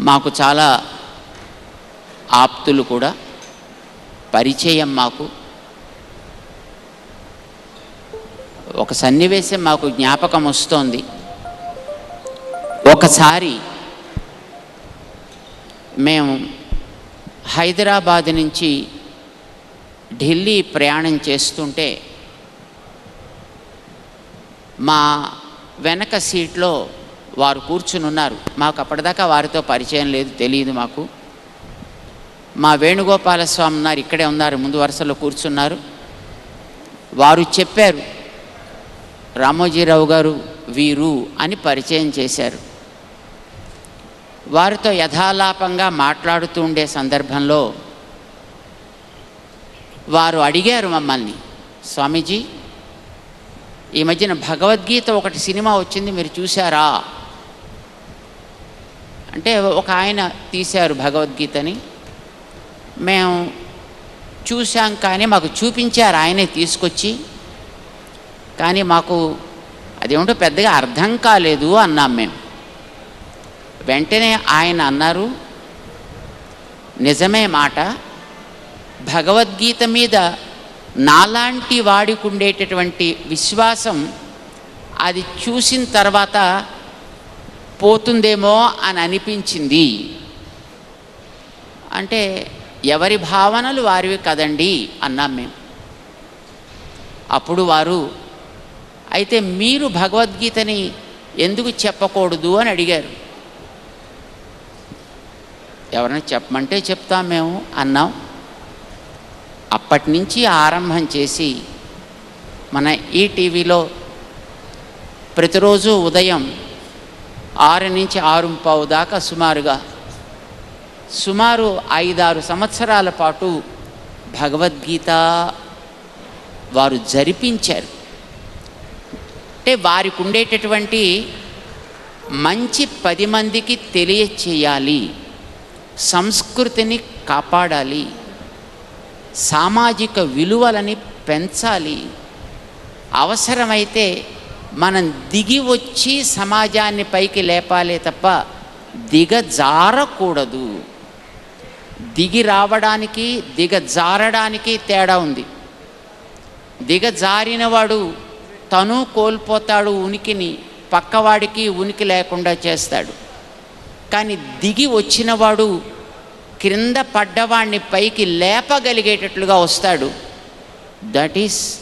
మాకు చాలా ఆప్తులు కూడా పరిచయం మాకు. ఒక సన్నివేశం మాకు జ్ఞాపకం వస్తోంది. ఒకసారి మేము హైదరాబాద్ నుంచి ఢిల్లీ ప్రయాణం చేస్తుంటే మా వెనక సీట్లో వారు కూర్చునున్నారు. మాకు అప్పటిదాకా వారితో పరిచయం లేదు తెలియదు మాకు. మా వేణుగోపాల స్వామి ఉన్నారు ఇక్కడే ఉన్నారు ముందు వరుసలో కూర్చున్నారు. వారు చెప్పారు రామోజీరావు గారు వీరు అని పరిచయం చేశారు. వారితో యథాలాపంగా మాట్లాడుతూ ఉండే సందర్భంలో వారు అడిగారు మమ్మల్ని స్వామీజీ ఈ మధ్యన భగవద్గీత ఒకటి సినిమా వచ్చింది మీరు చూసారా అంటే ఒక ఆయన తీశారు భగవద్గీతని. మేము చూసాం కానీ మాకు చూపించారు ఆయనే తీసుకొచ్చి. కానీ మాకు అదేమిటో పెద్దగా అర్థం కాలేదు అన్నాం మేము. వెంటనే ఆయన అన్నారు నిజమే మాట. భగవద్గీత మీద నాలాంటి వాడికి ఉండేటటువంటి విశ్వాసం అది చూసిన తర్వాత పోతుందేమో అని అనిపించింది. అంటే ఎవరి భావనలు వారివి కదండి అన్నాం మేము. అప్పుడు వారు అయితే మీరు భగవద్గీతని ఎందుకు చెప్పకూడదు? అని అడిగారు. ఎవరైనా చెప్పమంటే చెప్తాం మేము అన్నాం. అప్పటి నుంచి ఆరంభం చేసి మన ఈటీవీలో ప్రతిరోజు ఉదయం ఆరు నుంచి ఆరు పావు దాకా సుమారుగా. సుమారు ఐదారు సంవత్సరాల పాటు భగవద్గీత వారు జరిపించారు. అంటే వారికి ఉండేటటువంటి మంచి పది మందికి తెలియచేయాలి. సంస్కృతిని కాపాడాలి. సామాజిక విలువలని పెంచాలి. అవసరమైతే మనం దిగి వచ్చి సమాజాన్ని పైకి లేపాలే తప్ప దిగజారకూడదు దిగి రావడానికి దిగజారడానికి తేడా ఉంది. దిగజారినవాడు తను కోల్పోతాడు ఉనికిని పక్కవాడికి ఉనికి లేకుండా చేస్తాడు. కానీ దిగి వచ్చినవాడు క్రింద పడ్డవాడిని పైకి లేపగలిగేటట్లుగా వస్తాడు. దట్ ఈస్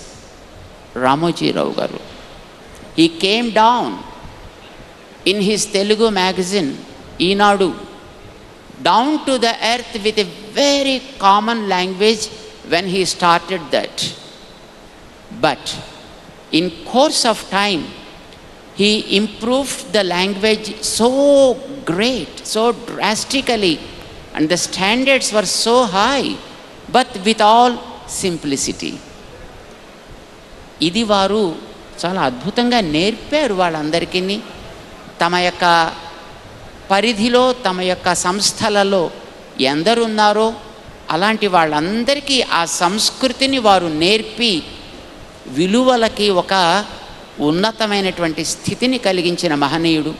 రామోజీరావు గారు. He came down in his Telugu magazine Eenadu down to the earth with a very common language when he started that but in course of time he improved the language so great, so drastically, and the standards were so high, but with all simplicity. ఇది వారు చాలా అద్భుతంగా నేర్పారు వాళ్ళందరికీ. తమ యొక్క పరిధిలో తమ యొక్క సంస్థలలో ఎందరున్నారో అలాంటి వాళ్ళందరికీ ఆ సంస్కృతిని వారు నేర్పి విలువలకి ఒక ఉన్నతమైనటువంటి స్థితిని కలిగించిన మహనీయుడు.